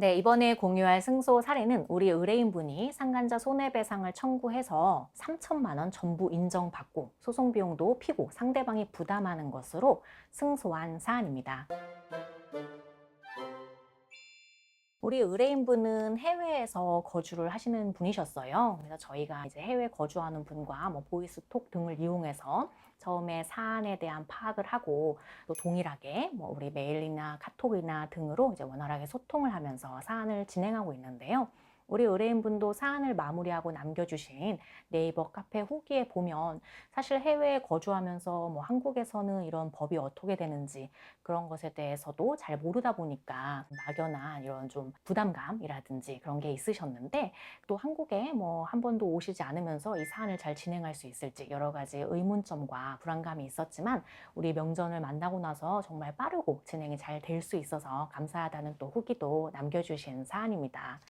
네, 이번에 공유할 승소 사례는 우리 의뢰인분이 상간자 손해배상을 청구해서 3천만 원 전부 인정받고 소송 비용도 피고 상대방이 부담하는 것으로 승소한 사안입니다. 우리 의뢰인분은 해외에서 거주를 하시는 분이셨어요. 그래서 저희가 이제 해외 거주하는 분과 뭐 보이스톡 등을 이용해서 처음에 사안에 대한 파악을 하고 또 동일하게 뭐 우리 메일이나 카톡이나 등으로 이제 원활하게 소통을 하면서 사안을 진행하고 있는데요. 우리 의뢰인분도 사안을 마무리하고 남겨주신 네이버 카페 후기에 보면 사실 해외에 거주하면서 뭐 한국에서는 이런 법이 어떻게 되는지 그런 것에 대해서도 잘 모르다 보니까 막연한 이런 좀 부담감이라든지 그런 게 있으셨는데 또 한국에 뭐 한 번도 오시지 않으면서 이 사안을 잘 진행할 수 있을지 여러 가지 의문점과 불안감이 있었지만 우리 명전을 만나고 나서 정말 빠르고 진행이 잘 될 수 있어서 감사하다는 또 후기도 남겨주신 사안입니다.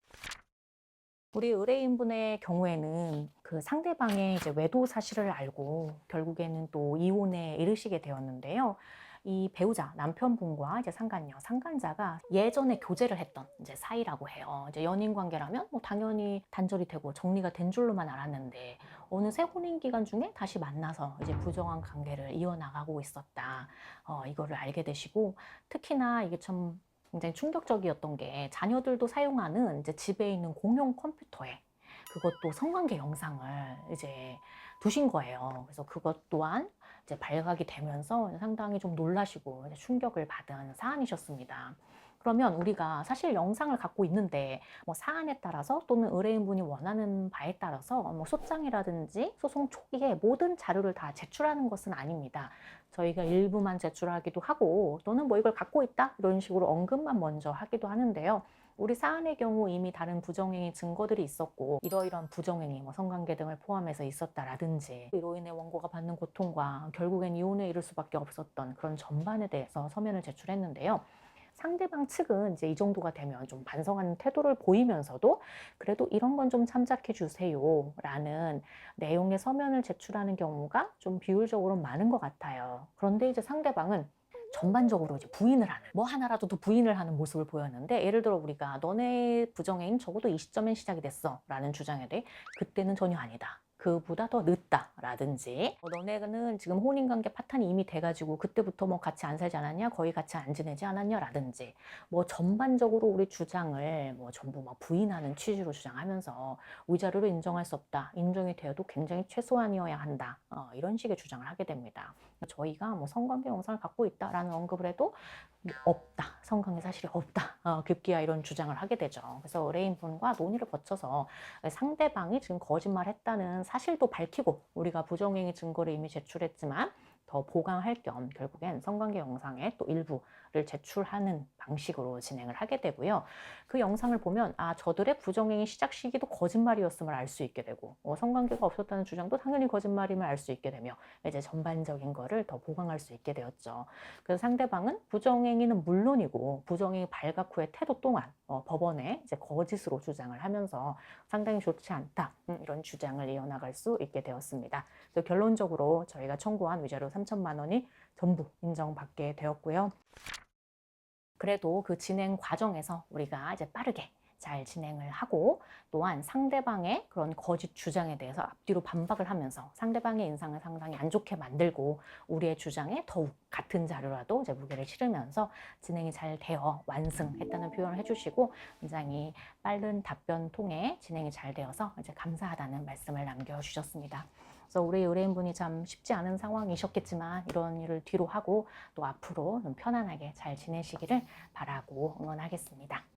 우리 의뢰인분의 경우에는 그 상대방의 이제 외도 사실을 알고 결국에는 또 이혼에 이르시게 되었는데요. 이 배우자 남편분과 이제 상간녀 상간자가 예전에 교제를 했던 이제 사이라고 해요. 이제 연인 관계라면 뭐 당연히 단절이 되고 정리가 된 줄로만 알았는데 어느새 혼인 기간 중에 다시 만나서 이제 부정한 관계를 이어나가고 있었다. 어, 이거를 알게 되시고 특히나 이게 참 굉장히 충격적이었던 게 자녀들도 사용하는 이제 집에 있는 공용 컴퓨터에 그것도 성관계 영상을 이제 두신 거예요. 그래서 그것 또한 이제 발각이 되면서 상당히 좀 놀라시고 충격을 받은 사안이셨습니다. 그러면 우리가 사실 영상을 갖고 있는데 뭐 사안에 따라서 또는 의뢰인분이 원하는 바에 따라서 뭐 소장이라든지 소송 초기에 모든 자료를 다 제출하는 것은 아닙니다. 저희가 일부만 제출하기도 하고 또는 뭐 이걸 갖고 있다 이런 식으로 언급만 먼저 하기도 하는데요. 우리 사안의 경우 이미 다른 부정행위 증거들이 있었고 이러이러한 부정행위, 뭐 성관계 등을 포함해서 있었다라든지 이로 인해 원고가 받는 고통과 결국엔 이혼에 이를 수밖에 없었던 그런 전반에 대해서 서면을 제출했는데요. 상대방 측은 이제 이 정도가 되면 좀 반성하는 태도를 보이면서도 그래도 이런 건 좀 참작해 주세요 라는 내용의 서면을 제출하는 경우가 좀 비율적으로 많은 것 같아요. 그런데 이제 상대방은 전반적으로 이제 부인을 하는 뭐 하나라도 더 부인을 하는 모습을 보였는데 예를 들어 우리가 너네 부정행위 적어도 이 시점엔 시작이 됐어 라는 주장에 대해 그때는 전혀 아니다. 그보다 더 늦다라든지. 어, 너네는 지금 혼인관계 파탄이 이미 돼가지고 그때부터 뭐 같이 안 살지 않았냐? 거의 같이 안 지내지 않았냐라든지. 뭐 전반적으로 우리 주장을 뭐 전부 막 부인하는 취지로 주장하면서 위자료로 인정할 수 없다 인정이 되어도 굉장히 최소한이어야 한다. 어, 이런 식의 주장을 하게 됩니다. 저희가 뭐 성관계 영상을 갖고 있다라는 언급을 해도 뭐 없다 성관계 사실이 없다 어, 급기야 이런 주장을 하게 되죠. 그래서 의뢰인분과 논의를 거쳐서 상대방이 지금 거짓말했다는 사실도 밝히고 우리가 부정행위 증거를 이미 제출했지만 더 보강할 겸 결국엔 성관계 영상의 또 일부를 제출하는 방식으로 진행을 하게 되고요. 그 영상을 보면 아 저들의 부정행위 시작 시기도 거짓말이었음을 알 수 있게 되고 어, 성관계가 없었다는 주장도 당연히 거짓말임을 알 수 있게 되며 이제 전반적인 거를 더 보강할 수 있게 되었죠. 그래서 상대방은 부정행위는 물론이고 부정행위 발각 후의 태도 또한 어, 법원에 이제 거짓으로 주장을 하면서 상당히 좋지 않다 음, 이런 주장을 이어나갈 수 있게 되었습니다. 그래서 결론적으로 저희가 청구한 위자료 3천만 원이 전부 인정받게 되었고요. 그래도 그 진행 과정에서 우리가 이제 빠르게 잘 진행을 하고 또한 상대방의 그런 거짓 주장에 대해서 앞뒤로 반박을 하면서 상대방의 인상을 상당히 안 좋게 만들고 우리의 주장에 더욱 같은 자료라도 이제 무게를 실으면서 진행이 잘 되어 완승했다는 표현을 해주시고 굉장히 빠른 답변 통해 진행이 잘 되어서 이제 감사하다는 말씀을 남겨주셨습니다. 그래서 우리 의뢰인분이 참 쉽지 않은 상황이셨겠지만 이런 일을 뒤로 하고 또 앞으로 좀 편안하게 잘 지내시기를 바라고 응원하겠습니다.